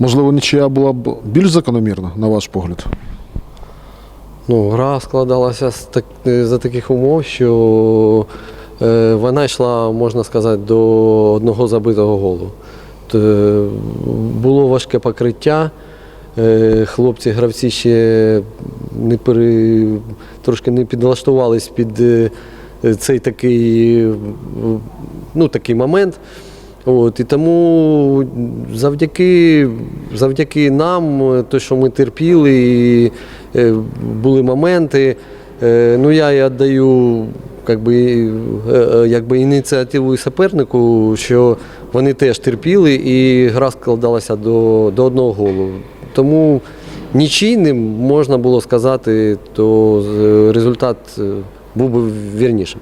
Можливо, нічия була б більш закономірна, на ваш погляд? Ну, гра складалася з так, за таких умов, що е, вона йшла, можна сказати, до одного забитого голу. Т- е, було важке покриття. Е, хлопці, гравці ще не пере, трошки не підлаштувались під е, цей такий, е, ну, такий момент. От, і тому завдяки, завдяки нам, те, що ми терпіли, і, е, були моменти. Е, ну, я віддаю як би, е, якби ініціативу і супернику, що вони теж терпіли, і гра складалася до, до одного голу. Тому нічийним можна було сказати, то результат був би вірнішим.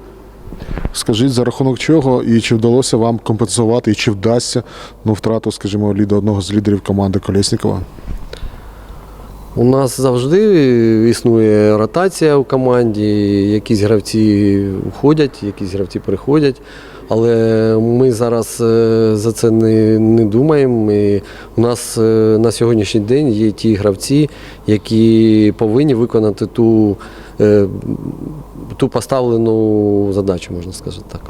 Скажіть, за рахунок чого і чи вдалося вам компенсувати, і чи вдасться ну, втрату, скажімо, ліда одного з лідерів команди Колєснікова? У нас завжди існує ротація у команді, якісь гравці уходять, якісь гравці приходять. Але ми зараз е, за це не, не думаємо. І у нас е, на сьогоднішній день є ті гравці, які повинні виконати ту, е, ту поставлену задачу, можна сказати так.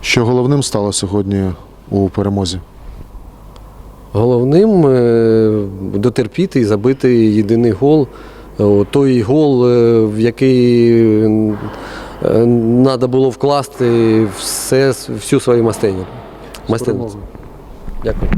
Що головним стало сьогодні у перемозі? Головним е, дотерпіти і забити єдиний гол. Той гол, е, в який треба було вкласти все, всю свою майстерню. Дякую.